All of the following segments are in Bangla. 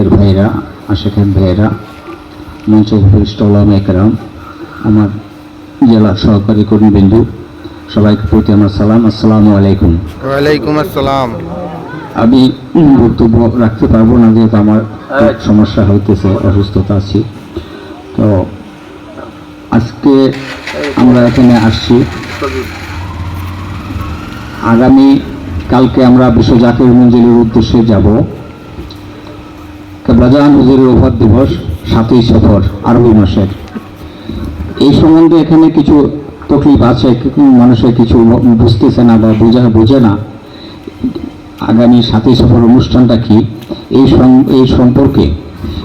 জাকের ভাইরা আশেখের ভাইয়েরা মঞ্চ উপরিষ্ট ওলামা একরাম আমার জেলা সহকারী কর্মীবিন্দু সবাইকে প্রতি আমার সালাম আসসালামু আলাইকুম। ওয়ালাইকুম আসসালাম। আমি বক্তব্য রাখতে পারব না যেহেতু আমার সমস্যা হইতেছে অসুস্থতা আছি। তো আজকে আমরা এখানে আসছি। আগামী কালকে আমরা বিশ্ব জাকির মঞ্জিলের উদ্দেশ্যে যাব। কেবলাজান হুজুরের ওফাত দিবস, সাতই সফর, আরবি মাসের। এই সম্বন্ধে এখানে কিছু তকলিফ আছে মানুষের কিছু বুঝতেছে না বা বোঝা, বোঝে না। আগামী সাতই সফর অনুষ্ঠানটা কি? এই এই সম্পর্কে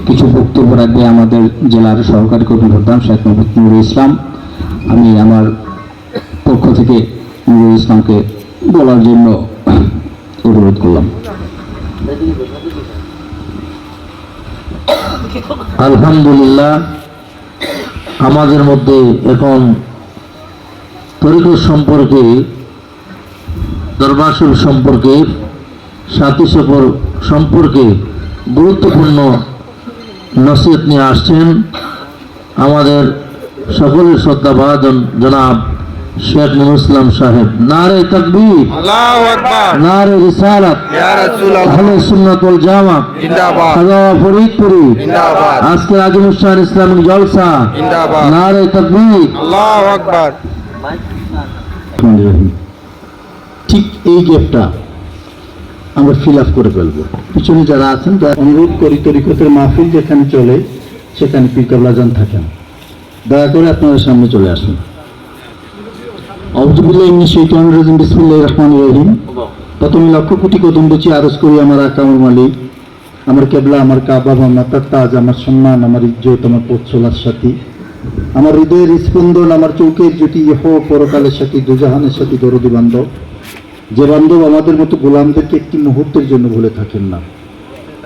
কিছু বক্তব্য রাখবে আমাদের জেলার সহকারী কর্মী প্রধান শেখ নুরুল ইসলাম। আমি আমার পক্ষ থেকে নুরুল ইসলামকে বলার জন্য অনুরোধ করলাম। আলহামদুলিল্লাহ, আমাদের মধ্যে এখন তরিকত সম্পর্কে দরবাসুল সম্পর্কে সাথী সফর সম্পর্কে গুরুত্বপূর্ণ নসিহত নিয়ে আসছেন আমাদের সকলের শ্রদ্ধাভাজন জনাব শেখ নুরুল ইসলাম সাহেব নারে তকবীর নারে রিসালাত আহলে সুন্নাত ওয়াল জামাত জিন্দাবাদ। ফরিদপুরি জিন্দাবাদ। আজকের ইসলামিক জলসা জিন্দাবাদ। নারে তকবীর। আল্লাহু আকবার। ঠিক এই গ্যাপটা আমরা ফিল আপ করে ফেলব। পিছনে যারা আছেন তারা অনুরোধ করি তরিকতের মাহফিল যেখানে চলে সেখানে পিকাবলাজান থাকেন। দয়া করে আপনারা সামনে চলে আসুন। রাজিম রহিম। প্রথমে লক্ষ কোটি কদম বুঝি আরজ করি আমার আকামুল মালিক। আমার কেবলা আমার কাবা আমার মাতার তাজ আমার সম্মান আমার ইজ্জত আমার পথ চলার সাথী। আমার হৃদয়ের স্পন্দন আমার চৌকের জ্যোতি ইহ পরকালের সাথী দুজাহানের সাথী দরদি বান্ধব। যে বান্ধব আমাদের মতো গোলামদেরকে একটি মুহূর্তের জন্য ভুলে থাকেন না।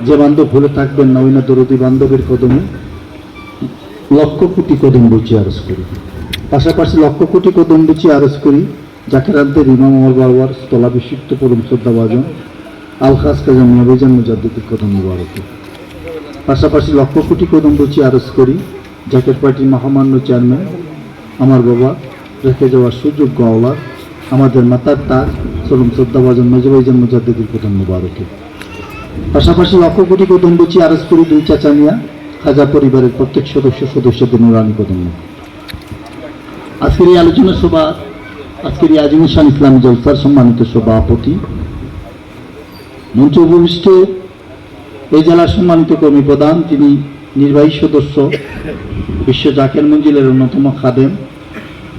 যে বান্ধব ভুলে থাকবেন না ওই না দরদি বান্ধবের কদমে। লক্ষ কোটি কদম বুঝি আরজ করি। পাশাপাশি লক্ষ কোটি কদম বুঝি আরজ করি, যাকে রাজ্যের ইমাম আমার বাবার স্থলাভিষিক্ত পরম শ্রদ্ধাভাজন আল খাস কাজা মিয়াবেজান মুজাদ্দিদের কদম মুবারকে। পাশাপাশি লক্ষ কোটি কদম বুঝি আরজ করি, জাকের পার্টির মহামান্য চেয়ারম্যান, আমার বাবা, রেখে যাওয়ার সুযোগ্য আওলাদ, আমাদের মাতার তাজ সরম শ্রদ্ধাভাজন মেজবাইজান মুজাদ্দিদের কদম মুবারকে। পাশাপাশি লক্ষ কোটি কদম বুঝি আরজ করি দুই চাচা মিয়া, খাজা পরিবারের প্রত্যেক সদস্য সদস্যদের নুরানি কদম। আজকের এই আলোচনা সভা, আজকের এই আজিমুসান ইসলামী জলসার সম্মানিত সভাপতি মঞ্চ উপবিষ্ট এই জেলার সম্মানিত কর্মী প্রধান, তিনি নির্বাহী সদস্য, বিশ্ব জাকের মঞ্জিলের অন্যতম খাদেম,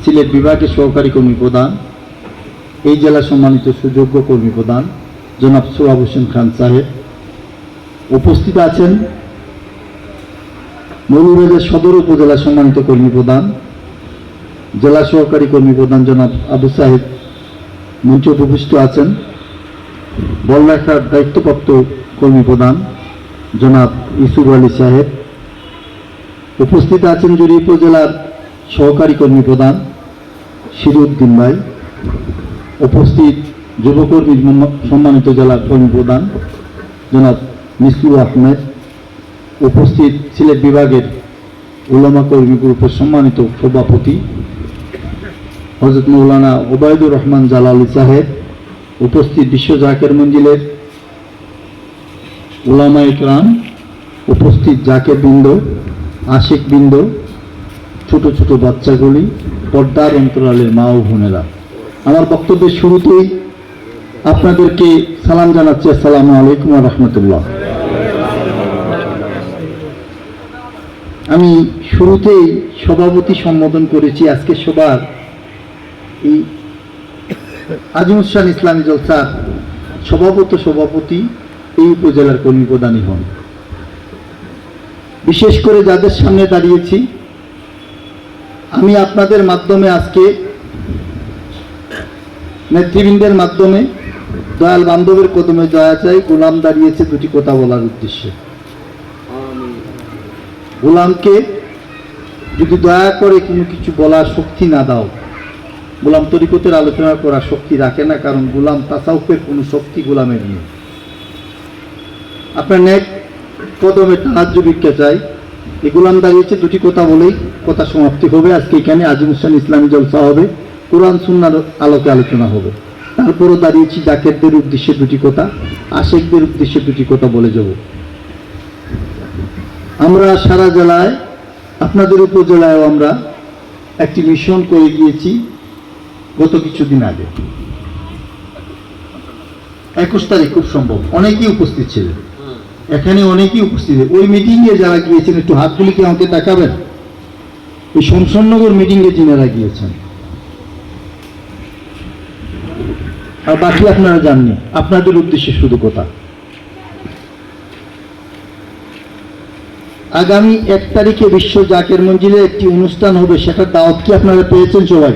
সিলেট বিভাগের সহকারী কর্মী প্রধান, এই জেলার সম্মানিত সুযোগ্য কর্মী প্রধান, জনাব সোহাব হোসেন খান সাহেব। উপস্থিত আছেন মৌলভীবাজার সদর উপজেলা সম্মানিত কর্মী প্রধান জেলা সহকারী কর্মী প্রধান জনাব আবু সাহেব মঞ্চ উপবিষ্ট আছেন। বললেখার দায়িত্বপ্রাপ্ত কর্মী প্রধান জনাব ইসুফ আলী সাহেব। উপস্থিত আছেন জুড়ি উপজেলার সহকারী কর্মী প্রধান শিরুদ্দিন ভাই। উপস্থিত যুবকর্মী সম্মানিত জেলার কর্মী প্রধান জনাব মিসলু আহমেদ। উপস্থিত সিলেট বিভাগের উলামা কর্মী গ্রুপের সম্মানিত সভাপতি হজরত মৌলানা ওবায়দুর রহমান জালালি সাহেব, উপস্থিত বিশ্ব জাকের মঞ্জিলের উলামা ইকরাম উপস্থিত জাকের বৃন্দ, আশিক বৃন্দ, ছোট ছোট বাচ্চাগুলি, পর্দার অন্তরালের মা ও বোনেরা। আমার বক্তব্যের শুরুতেই আপনাদেরকে সালাম জানাচ্ছি, আসসালামু আলাইকুম রহমতুল্লাহ। আমি শুরুতেই সভাপতি সম্বোধন করেছি, আজকে সবার এই আজিমুসান ইসলামী জলসার সভাপত সভাপতি এই উপজেলার কর্মী প্রধানই হন। বিশেষ করে যাদের সামনে দাঁড়িয়েছি, আমি আপনাদের মাধ্যমে আজকে নেতৃবৃন্দের মাধ্যমে দয়াল বান্ধবের কদমে দয়া চাই, গোলাম দাঁড়িয়েছে দুটি কথা বলার উদ্দেশ্যে। গোলামকে যদি দয়া করে কোনো কিছু বলার শক্তি না দাও গোলাম তরিকতের আলোচনা করার শক্তি রাখে না, কারণ গোলাম তাসাউফের কোনো শক্তি গোলামের নেই। আপনার নেক কদমে সাহায্য ভিক্ষা চাই। এগুলো আমি দাঁড়িয়েছে দুটি কথা বলেই, কথা সমাপ্তি হবে। আজকে এখানে আজিম হোসেন ইসলামী জলসা হবে, কোরআন সুন্নার আলোকে আলোচনা হবে। তারপরও দাঁড়িয়েছি জাকেরদের উদ্দেশ্যে দুটি কথা, আশেকদের উদ্দেশ্যে দুটি কথা বলে যাব। আমরা সারা জেলায়, আপনাদের উপজেলায়ও আমরা একটি মিশন করে গিয়েছি। গত কিছুদিন আগে। একুশ তারিখ খুব সম্ভব। অনেকেই উপস্থিত ছিলেন। এখানে অনেকেই উপস্থিত ওই মিটিংয়ে যারা গিয়েছেন একটু হাতগুলি কি আমাকে দেখাবেন এই শমশাননগর মিটিংয়ে যিনারা গিয়েছেন। আর বাকি আপনারা জাননি। আপনাদের উদ্দেশ্যে শুধু কথা। আগামী এক তারিখে বিশ্ব জাকের মঞ্জিলে একটি অনুষ্ঠান হবে সেটার দাওয়াত কি আপনারা পেয়েছেন সবাই?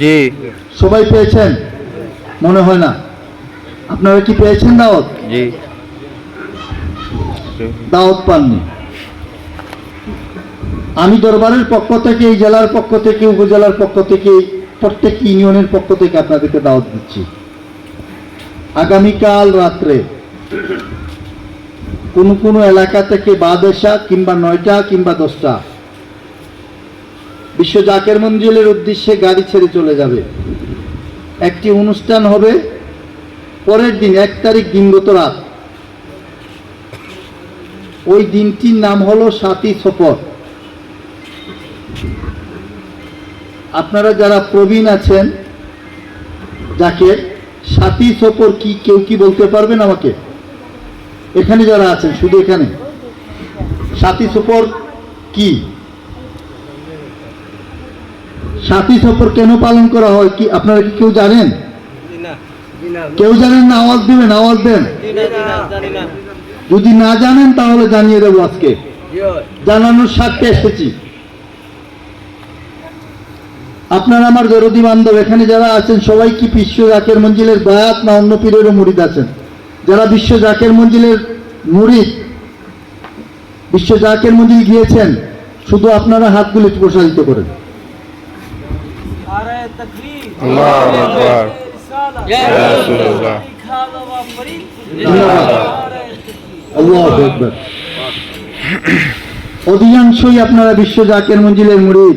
জি। সবাই পেয়েছেন? মনে হয় না। আপনারা কি পেয়েছেন দাওয়াত? জি। দাওয়াত পাননি। আমি দরবারের পক্ষ থেকে এই জেলার পক্ষ থেকে উপজেলার পক্ষ থেকে প্রত্যেক ইউনিয়নের পক্ষ থেকে আপনাদেরকে দাওয়াত দিচ্ছি। আগামীকাল রাত্রে কোন কোন এলাকা থেকে বাদেশা কিংবা নয়টা কিংবা দশটা বিশ্ব জাকের মঞ্জিলের উদ্দেশ্যে গাড়ি ছেড়ে চলে যাবে। একটি অনুষ্ঠান হবে পরের দিন, এক তারিখ দিনগত রাত। ওই দিনটির নাম হলো সাতই সফর। আপনারা যারা প্রবীণ আছেন, যাকে সাতই সফর কি, কেউ কি বলতে পারবেন আমাকে? এখানে যারা আছেন, শুধু এখানে। সাতই সফর কি? সাতই সফর কেন পালন করা হয় কি আপনারা কি কেউ জানেন? কেউ জানেন না? আওয়াজ দিবেন, আওয়াজ দেন। যদি না জানেন, তাহলে জানিয়ে দেবো আজকে। জানানোর স্বার্থে এসেছি। আপনার আমার দরদি বান্ধব, এখানে যারা আছেন, সবাই কি বিশ্ব জাকের মঞ্জিলের বায়াত না অন্য পীরেরও মুরিদ আছেন? যারা বিশ্ব জাকের মঞ্জিলের মুরিদ, বিশ্ব জাকের মঞ্জিল গিয়েছেন, শুধু আপনারা হাতগুলি প্রসারিত করেন। অধিকাংশই আপনারা বিশ্ব জাকের মঞ্জিলের মুড়ি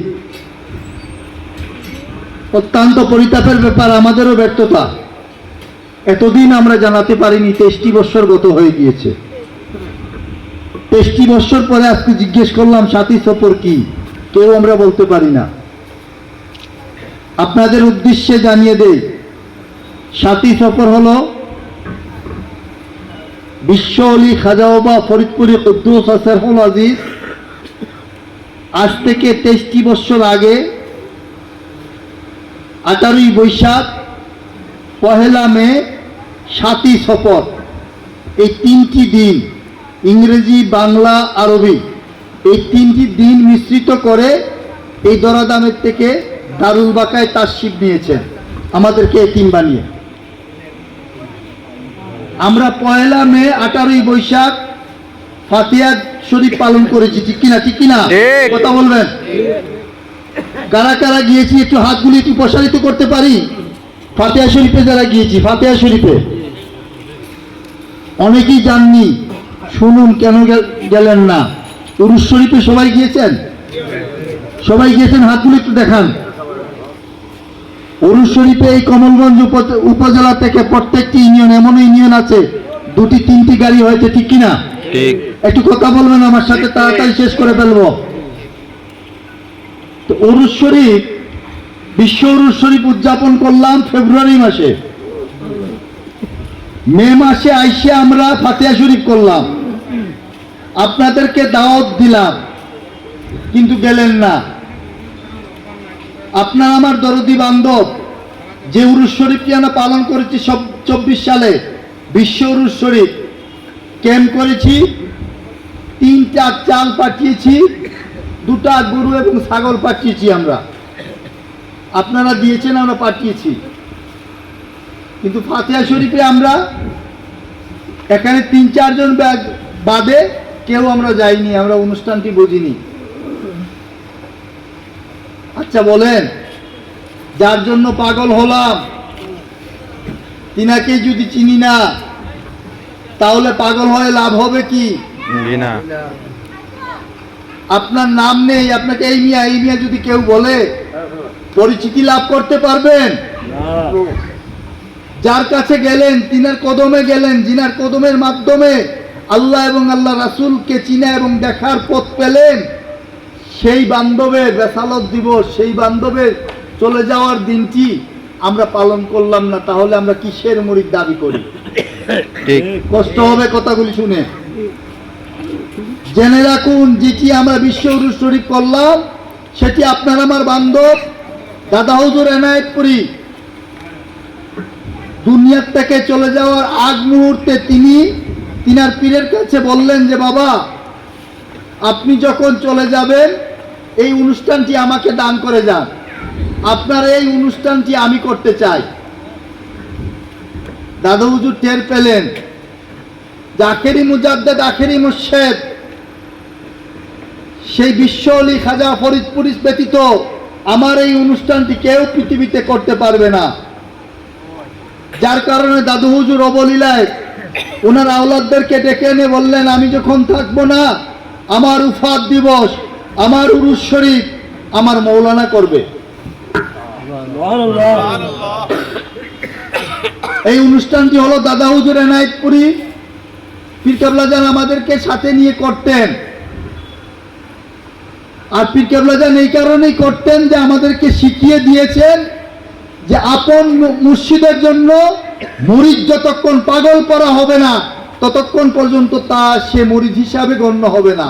অত্যন্ত পরিতাপের ব্যাপার, আমাদেরও ব্যর্থতা। এতদিন আমরা জানাতে পারিনি, তেষ্টি বৎসর গত হয়ে গিয়েছে। তেষ্টি বৎসর পরে আজকে জিজ্ঞেস করলাম, সাথী সফর কি? কেউ আমরা বলতে পারি না। আপনাদের উদ্দেশ্যে জানিয়ে দেই, সাথী সফর হল বিশ্ব অলি খাজাওবা ফরিদপুরি কুদ্দুস আসারহুল আজিজ। আজ থেকে তেইশটি বছর আগে আঠারোই বৈশাখ, পহেলা মে সাতই সফর। এই তিনটি দিন, ইংরেজি, বাংলা, আরবি, এই তিনটি দিন মিশ্রিত করে এই দরাদামের থেকে দারুল বাকায় তার শিব নিয়েছেন। আমাদেরকে এতিম বানিয়ে। আমরা পয়লা মে আঠারোই বৈশাখ ফাতিয়া শরীফ পালন করেছি ঠিক কিনা ঠিক কিনা? কথা বলবেন? কারা কারা গিয়েছি একটু হাতগুলি একটু প্রসারিত করতে পারি? ফাতেহা শরীফে যারা গিয়েছি ফাতেহা শরীফে। অনেকেই যাননি শুনুন কেন গেলেন না। উরুস শরীফে সবাই গিয়েছেন? সবাই গিয়েছেন হাতগুলি একটু দেখান। শরীফে এই কমলগঞ্জ উপজেলা থেকে প্রত্যেকটি ইউনিয়ন এমন ইউনিয়ন আছে দুটি তিনটি গাড়ি হয়েছে ঠিক কিনা? একটু কথা বলবেন আমার সাথে তাড়াতাড়ি শেষ করে ফেলব। তো শরীফ বিশ্ব অরুণ শরীফ উদযাপন করলাম ফেব্রুয়ারি মাসে। মে মাসে আইসে আমরা ফাতেহা শরীফ করলাম। আপনাদেরকে দাওয়াত দিলাম কিন্তু গেলেন না। আপনার আমার দরদি বান্ধব, যে উরুস শরীফকে আমরা পালন করেছি সব চব্বিশ সালে, বিশ্ব উরুস শরীফ, ক্যাম্প করেছি, তিনটা চাল পাঠিয়েছি, দুটা গরু এবং ছাগল পাঠিয়েছি আমরা। আপনারা দিয়েছেন, আমরা পাঠিয়েছি। কিন্তু ফাতেহা শরীফে আমরা এখানে তিন চারজন বাদে কেউ আমরা যাইনি, আমরা অনুষ্ঠানটি বুঝিনি। আচ্ছা বলেন যার জন্য পাগল হলাম তিনাকে যদি চিনি না তাহলে পাগল হয়ে লাভ হবে কি? না। আপনার নাম নেই আপনাকে এই মিয়া এই মিয়া যদি কেউ বলে পরিচিতি লাভ করতে পারবেন? যার কাছে গেলেন তিনার কদমে গেলেন জিনার কদমের মাধ্যমে আল্লাহ এবং আল্লাহ রাসূলকে চিনা এবং দেখার পথ পেলেন সেই বান্ধবের বেসালত দিবস সেই বান্ধবের চলে যাওয়ার দিনটি আমরা পালন করলাম না তাহলে আমরা কিসের মুড়ির দাবি করি? কষ্ট হবে কথাগুলি শুনে। জেনে রাখুন যেটি আমরা বিশ্ব শরীফ করলাম সেটি আপনার আমার বান্ধব দাদা হুজুর এনায়েতপুরি দুনিয়ার থেকে চলে যাওয়ার আগ মুহূর্তে তিনি তিনার পীরের কাছে বললেন যে বাবা আপনি যখন চলে যাবেন এই অনুষ্ঠানটি আমাকে দান করে যান। আপনার এই অনুষ্ঠানটি আমি করতে চাই। দাদা হুজুর টের পেলেন। আখেরি মুজাদ্দেদ, আখেরি মুর্শেদ, সেই বিশ্ব অলি খাজা ফরিদপুর ব্যতীত আমার এই অনুষ্ঠানটি কেউ পৃথিবীতে করতে পারবে না। যার কারণে দাদু হুজুর অবলীলায় ওনার আওলাদদেরকে ডেকে এনে বললেন, আমি যখন থাকব না, আমার উফাত দিবস। আমার উরুস শরীফ আমার মৌলানা করবে। এই অনুষ্ঠানটি হলো দাদা হুজুর এনায়েতপুরি পীর কেবলা আমাদেরকে সাথে নিয়ে করতেন। আর পীর এই কারণেই করতেন যে আমাদেরকে শিখিয়ে দিয়েছেন যে আপন মুর্শিদের জন্য মুরিদ যতক্ষণ পাগল করা হবে না ততক্ষণ পর্যন্ত তা সে মুরিদ হিসাবে গণ্য হবে না।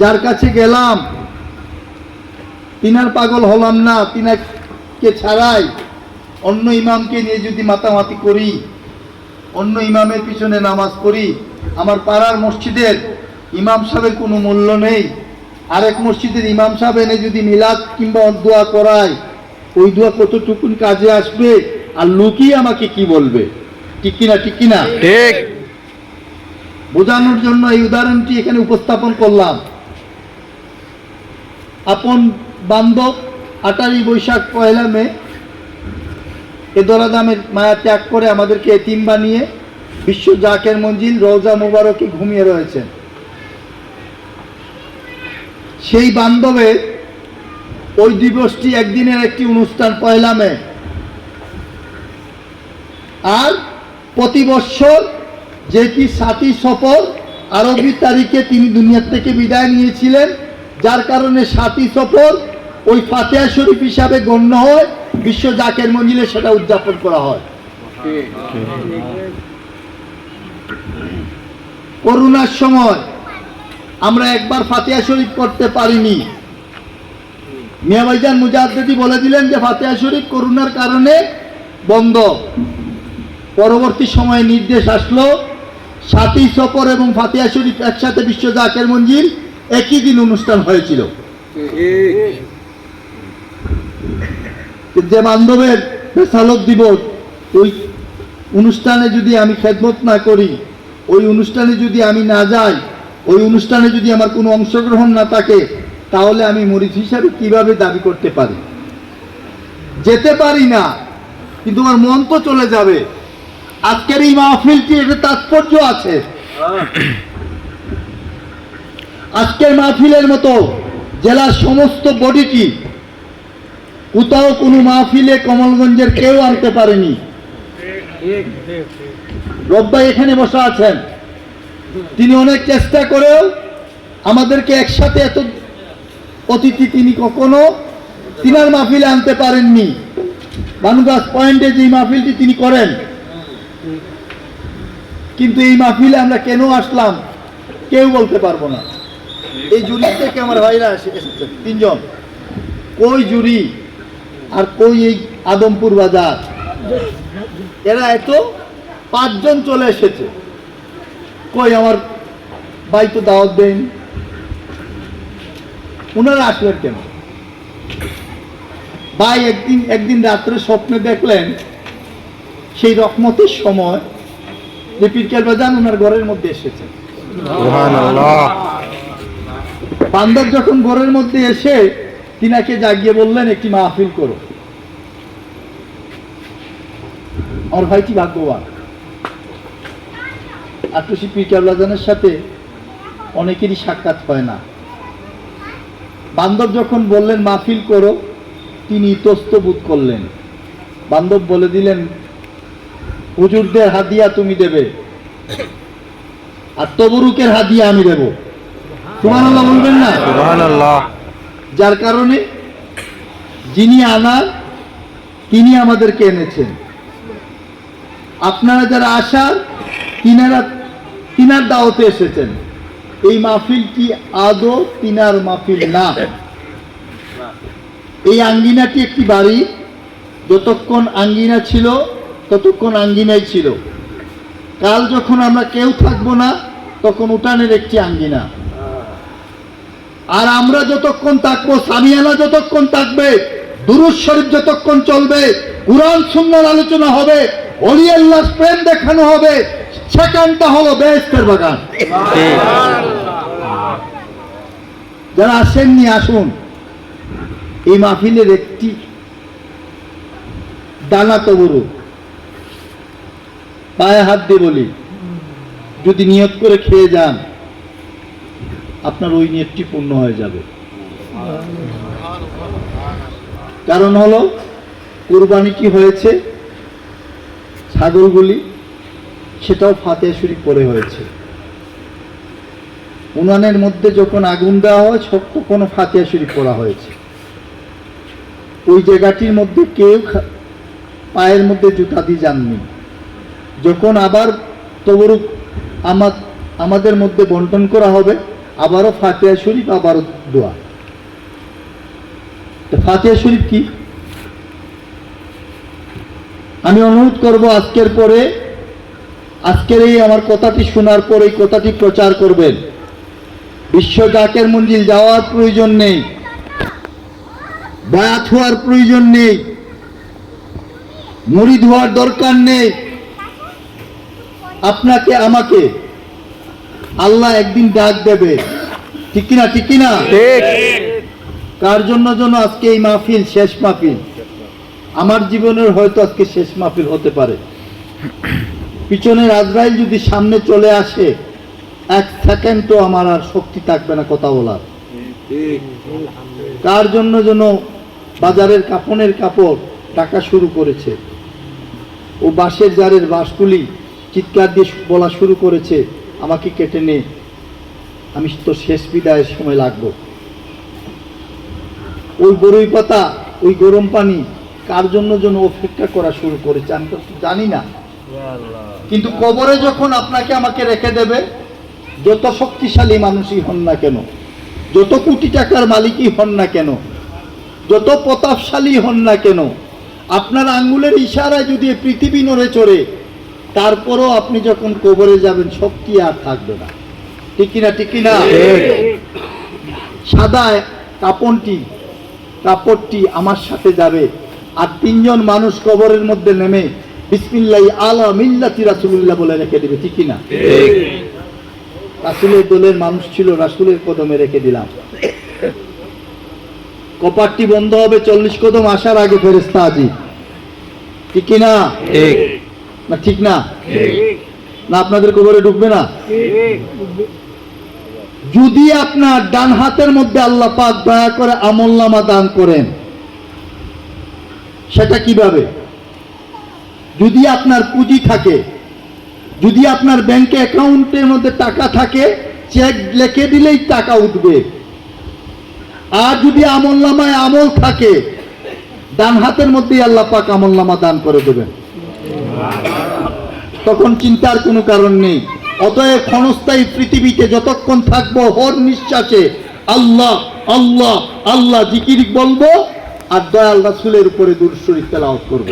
যার কাছে গেলাম তিনার পাগল হলাম না তিনাকে ছাড়াই অন্য ইমামকে নিয়ে যদি মাতামাতি করি অন্য ইমামের পিছনে নামাজ পড়ি আমার পাড়ার মসজিদের ইমাম সাহেবের কোনো মূল্য নেই। আরেক মসজিদের ইমাম সাহেব এনে যদি মিলাদ কিংবা দোয়া করায় ওই দোয়া কতটুকুন কাজে আসবে আর লোকই আমাকে কি বলবে? ঠিক কিনা ঠিক কিনা? ঠিক। বোঝানোর জন্য এই উদাহরণটি এখানে উপস্থাপন করলাম। আপন বান্ধব আটারি বৈশাখ, পয়লা মে, এ দরাদামের মায়া ত্যাগ করে আমাদেরকে এতিম বানিয়ে বিশ্ব জাকের মঞ্জিল, রওজা মুবারকে ঘুমিয়ে রয়েছেন সেই বান্ধবের ওই দিবসটি একদিনের একটি অনুষ্ঠান, পয়লা মে। আর প্রতি বৎসর যেটি সাতই সফর, আরবি তারিখে তিনি দুনিয়ার থেকে বিদায় নিয়েছিলেন যার কারণে সাতই সফর ওই ফাতেহা শরীফ হিসাবে গণ্য হয়, বিশ্ব জাকের মঞ্জিলে সেটা উদযাপন করা হয়। করোনার সময় আমরা একবার ফাতেহা শরীফ করতে পারিনি। মিয়া ভাইজান মুজাদ্দিদি বলে দিলেন যে ফাতেহা শরীফ করোনার কারণে বন্ধ। পরবর্তী সময়ে নির্দেশ আসলো, সাতই সফর এবং ফাতিহা শরীফ একসাথে বিশ্ব জাকের মঞ্জিল একই দিন অনুষ্ঠান হয়েছিল। যে বান্ধবের বেসালত দিবস, ওই অনুষ্ঠানে যদি আমি খেদমত না করি, ওই অনুষ্ঠানে যদি আমি না যাই, ওই অনুষ্ঠানে যদি আমার কোনো অংশগ্রহণ না থাকে, তাহলে আমি মরিচ হিসাবে কীভাবে দাবি করতে পারি? যেতে পারি না, কিন্তু আমার মন তো চলে যাবে। আজকের এই মাহফিলটি একটা তাৎপর্য আছে। আজকের মাহফিলের মতো জেলার সমস্ত বডিটি কোথাও কোনো মাহফিলে কমলগঞ্জের কেউ আনতে পারেনি। রব্বাই এখানে বসা আছেন। তিনি অনেক চেষ্টা করেও আমাদেরকে একসাথে এত অতিথি তিনি কখনো তিনার মাহফিলে আনতে পারেননি। বানুগাছ পয়েন্টে যে মাহফিলটি তিনি করেন, কিন্তু এই মাহফিলে আমরা কেন আসলাম, কেউ বলতে পারব না। এই জুরি থেকে আমার ভাইরা এসে- এসেছে। তিনজন। কই জুরি? আর কই এই আদমপুর বাজার? এরা এত, পাঁচজন চলে এসেছে। কই আমার ভাই তো দাওয়াত দেন। ওনারা আসলেন কেন? ভাই, একদিন একদিন রাত্রে স্বপ্নে দেখলেন, সেই রকমতের সময় যে পীরকেল বাজান ওনার ঘরের মধ্যে এসেছে। বান্দর যখন ঘরের মধ্যে এসে তিনাকে জাগিয়ে বললেন, একটি মাহফিল করো। আমার ভাইটি ভাগ্যবান। আটুসি পীর কেবলাজানের সাথে অনেকেরই সাক্ষাৎ হয় না। বান্ধব যখন বললেন, মাহফিল করো, তিনি ইতস্ত বোধ করলেন। বান্ধব বলে দিলেন, হুজুরদের হাদিয়া তুমি দেবে, আর তবরুকের হাদিয়া আমি দেব। বলবেন না? সুবহানাল্লাহ। যার কারণে যিনি আনার তিনি আমাদেরকে এনেছেন। আপনারা যারা আসার তিনারা তিনার দাওয়াতে এসেছেন। এই মাহফিলটি আদৌ তিনার মাহফিল না? এই আঙ্গিনাটি একটি বাড়ি? যতক্ষণ আঙ্গিনা ছিল ততক্ষণ আঙ্গিনাই ছিল। কাল যখন আমরা কেউ থাকব না তখন উঠানের একটি আঙ্গিনা। আর আমরা যতক্ষণ থাকব সামিয়ানা যতক্ষণ থাকবে দুরুজ শরীফ যতক্ষণ চলবে কোরআন সুন্নার আলোচনা হবে অলি আল্লাহর প্রেম দেখানো হবে সেখানটা হলো বেহেস্তের বাগান। যারা আসেননি আসুন। এই মাহফিলের একটি দানা তবরু পায়ে হাত দিয়ে বলি যদি নিয়ত করে খেয়ে যান। আপনার ওই নিয়তটি পূর্ণ হয়ে যাবে। কারণ হলো কোরবানি কি হয়েছে? ছাগলগুলি সেটাও ফাতেহা শরীফ পরে হয়েছে। উনানের মধ্যে যখন আগুন দেওয়া হয় ছোট্ট কোনো ফাতিয়া শরীফ পড়া হয়েছে। ওই জায়গাটির মধ্যে কেউ পায়ের মধ্যে জুতা দিয়ে যাননি। যখন আবার তবরুক আমার আমাদের মধ্যে বন্টন করা হবে আবারও ফাতিয়া শরীফ, আবারও দোয়া। ফাতিয়া শরীফ কি? আমি অনুরোধ করব আজকের পরে, আজকের এই আমার কথাটি শোনার পরে এই কথাটি প্রচার করবেন। বিশ্ব ডাকের মঞ্জিল যাওয়ার প্রয়োজন নেই, বায়াত হওয়ার প্রয়োজন নেই মুড়ি ধোয়ার দরকার নেই। আপনাকে, আমাকে আল্লাহ একদিন ডাক দেবে। ঠিক কিনা ঠিক কিনা? কার জন্য জন্য আজকে এই মাহফিল শেষ মাহফিল? আমার জীবনের হয়তো আজকে শেষ মাহফিল হতে পারে। পিছনের আজরাইল যদি সামনে চলে আসে এক সেকেন্ড তো আমার আর শক্তি থাকবে না কথা বলার। কার জন্য যেন বাজারের কাপড়ের কাপড় টাকা শুরু করেছে ও বাঁশের জারের বাঁশগুলি চিৎকার দিয়ে বলা শুরু করেছে আমাকে কেটে নে। আমি তো শেষ বিদায়ের সময় লাগবো। ওই গরুই পাতা, ওই গরম পানি, কার জন্য যেন অপেক্ষা করা শুরু করেছে, আমি তো জানি না। কিন্তু কবরে যখন আপনাকে আমাকে রেখে দেবে, যত শক্তিশালী মানুষই হন না কেন, যত কোটি টাকার মালিকই হন না কেন, যত প্রতাপশালী হন না কেন, আপনার আঙ্গুলের ইশারায় যদি পৃথিবী নড়ে চড়ে তারপরও আপনি যখন কবরে যাবেন শক্তি আর থাকবে না। ঠিক কিনা ঠিক কিনা? সাদা কাপড়টি কাপড়টি আমার সাথে যাবে। আর তিনজন মানুষ কবরের মধ্যে নেমে বিসমিল্লাহ আলা মিল্লাতি রাসুলুল্লাহ বলে রেখে দেবে ঠিক কিনা? ঠিক। রাসুলের দলের মানুষ ছিল রাসুলের কদমে রেখে দিলাম। কপারটি বন্ধ হবে চল্লিশ কদম আসার আগে ফেরেস্তা আজি ঠিক কিনা? ঠিক। না, ঠিক না? না, আপনাদের কবরে ঢুকবে না? যদি আপনার ডান হাতের মধ্যে আল্লাহ পাক দয়া করে আমলনামা দান করেন, সেটা কীভাবে? যদি আপনার পুঁজি থাকে, যদি আপনার ব্যাংকে অ্যাকাউন্টের মধ্যে টাকা থাকে, চেক লিখে দিলেই টাকা উঠবে। আর যদি আমলনামায় আমল থাকে, ডান হাতের মধ্যেই আল্লাহ পাক আমলনামা দান করে দেবেন। তখন চিন্তার কোনো কারণ নেই। অতএব ক্ষণস্থায়ী পৃথিবীতে যতক্ষণ থাকব, হর নিঃশ্বাসে আল্লাহ আল্লাহ আল্লাহ জিকির বলব আর দয়াল রাসুলের উপরে দূর শরীফ তেলাওয়াত করব।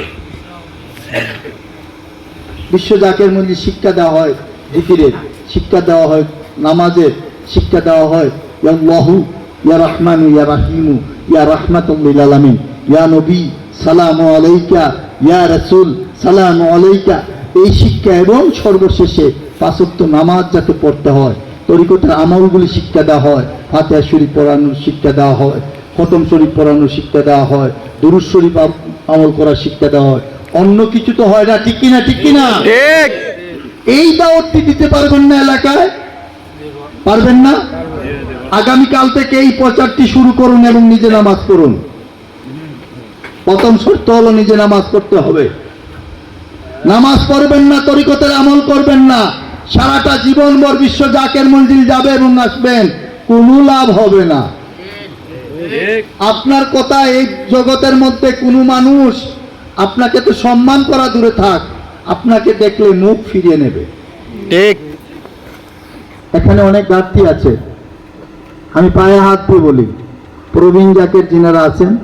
বিশ্ব জাকের মধ্যে শিক্ষা দেওয়া হয় জিকিরের, শিক্ষা দেওয়া হয় নামাজের, শিক্ষা দেওয়া হয় ইয়া আল্লাহু, ইয়া রহমানু, ইয়া রাহিমু, ইয়া রাহমাতুল্লিল আলামিন, ইয়া নবী, সালামু আলাইকা, ইয়া রাসূল, সালামু আলাইকা। এই শিক্ষা এবং সর্বশেষে পাঁচক্ত নামাজ যাতে পড়তে হয় তরিকতের আমলগুলি শিক্ষা দেওয়া হয় ফাতিহা শরীফ পড়ানোর শিক্ষা দেওয়া হয় খতম শরীফ পড়ানোর শিক্ষা দেওয়া হয় দুরুজ শরীফ আমল করার শিক্ষা দেওয়া হয়। অন্য কিছু তো হয় না ঠিক কিনা ঠিক কিনা এই দাওয়াতটি দিতে পারবেন না এলাকায়? পারবেন না? আগামীকাল থেকে এই প্রচারটি শুরু করুন এবং নিজে নামাজ পড়ুন। প্রথম শর্ত হলো নিজে নামাজ পড়তে হবে। নামাজ পড়বেন না তরিকতের আমল করবেন না। সারাটা জীবন জীবনভর বিশ্ব জাকের মঞ্জিল যাবে এবং আসবেন। কোনো লাভ হবে না। আপনার কথা এই জগতের মধ্যে কোনো মানুষ আপনাকে তো সম্মান করা দূরে থাক আপনাকে দেখলে মুখ ফিরিয়ে নেবে। ঠিক। এখানে অনেক ঘাটতি আছে। আমি পায়ে হাত দিয়ে বলি প্রবীণ জাকের যিনারা আছেন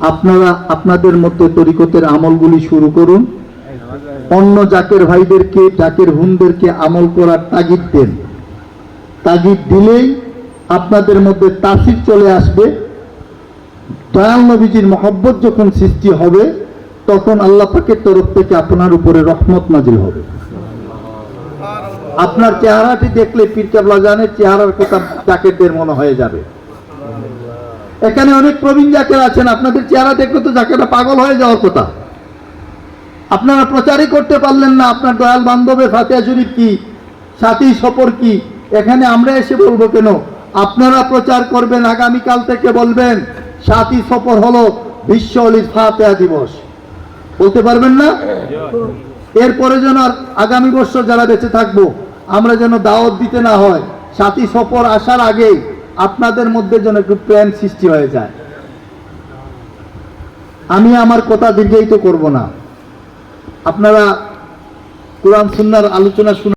আপনারা আপনাদের মধ্যে তরিকতের আমলগুলি শুরু করুন। অন্য জাকের ভাইদেরকে, জাকের হুনদেরকে আমল করার তাগিদ দেন। তাগিদ দিলেই আপনাদের মধ্যে তাসির চলে আসবে। দয়াল নবীজির মহব্বত যখন সৃষ্টি হবে, তখন আল্লাহ পাকের তরফ থেকে আপনার উপরে রহমত নাজিল হবে। আপনার চেহারাটি দেখলে পীর জানের চেহারার কথা জাকেরদের মনে হয়ে যাবে। এখানে অনেক প্রবীণ জাকের আছেন, আপনাদের চেহারা দেখলে তো জাকেরা পাগল হয়ে যাওয়ার কথা। আপনারা প্রচারই করতে পারলেন না। আপনার দয়াল বান্ধবের ফাতিয়া শরীফ কি? সাথী সফর কি? এখানে আমরা এসে বলব কেন? আপনারা প্রচার করবেন, আগামীকাল থেকে বলবেন, সাথী সফর হলো বিশ্ব অলির দিবস। বলতে পারবেন না? এরপরে যেন আর আগামী বছর যারা বেঁচে থাকব, আমরা যেন দাওয়াত দিতে না হয়, সাথী সফর আসার আগেই আপনাদের মধ্যে যেন একটু প্রেম সৃষ্টি হয়ে যায়। আমি আমার কথা দীর্ঘায়িত করব না। আপনারা কোরআন সুন্নার আলোচনা শুনে